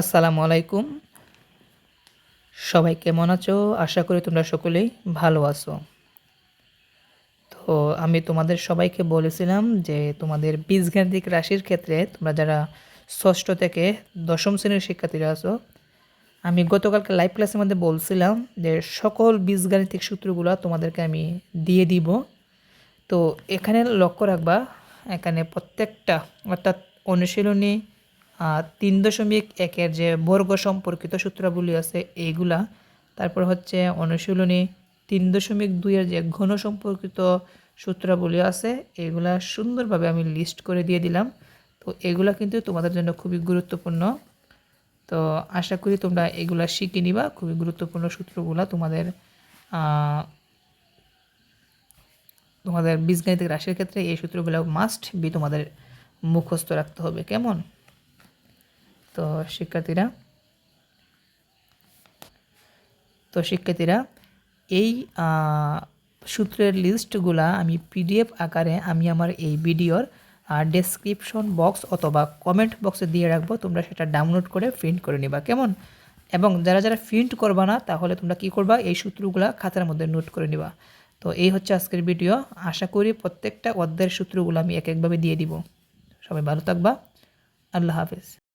আসসালামু আলাইকুম। সবাই কেমন আছো? আশা করি তোমরা সকলেই ভালো আছো। তো আমি তোমাদের সবাইকে বলেছিলাম যে তোমাদের বীজগাণিতিক রাশির ক্ষেত্রে তোমরা যারা ষষ্ঠ থেকে দশম শ্রেণির শিক্ষার্থীরা আছো, আমি গতকালকে লাইভ ক্লাসের মধ্যে বলছিলাম যে সকল বীজগাণিতিক সূত্রগুলো তোমাদেরকে আমি দিয়ে দিব। তো এখানে লক্ষ্য রাখবা, এখানে প্রত্যেকটা অর্থাৎ অনুশীলনী তিন দশমিক একের যে বর্গ সম্পর্কিত সূত্রাবলী আছে, এইগুলা, তারপর হচ্ছে অনুশীলনী তিন দশমিক দুইয়ের যে ঘন সম্পর্কিত সূত্রাবলী আছে এগুলা সুন্দরভাবে আমি লিস্ট করে দিয়ে দিলাম। তো এগুলা কিন্তু তোমাদের জন্য খুবই গুরুত্বপূর্ণ। তো আশা করি তোমরা এগুলা শিখে নিবা, খুবই গুরুত্বপূর্ণ সূত্রগুলা তোমাদের তোমাদের বীজগণিতিক রাশির ক্ষেত্রে এই সূত্রগুলো মাস্ট বি তোমাদের মুখস্থ রাখতে হবে, কেমন? তো শিক্ষার্থীরা তো শিক্ষার্থীরা, এই সূত্রের লিস্টগুলা আমি পিডিএফ আকারে আমি আমার এই ভিডিওর ডেসক্রিপশন বক্স অথবা কমেন্ট বক্সে দিয়ে রাখব, তোমরা সেটা ডাউনলোড করে প্রিন্ট করে নিবা, কেমন? এবং যারা যারা প্রিন্ট করবা না, তাহলে তোমরা কি করবা? এই সূত্রগুলা খাতার মধ্যে নোট করে নিবা। তো এই হচ্ছে আজকের ভিডিও আশা করি প্রত্যেকটা অধ্যায়ের সূত্রগুলো আমি এক একভাবে দিয়ে দিব। সবাই ভালো থাকবা। আল্লাহ হাফেজ।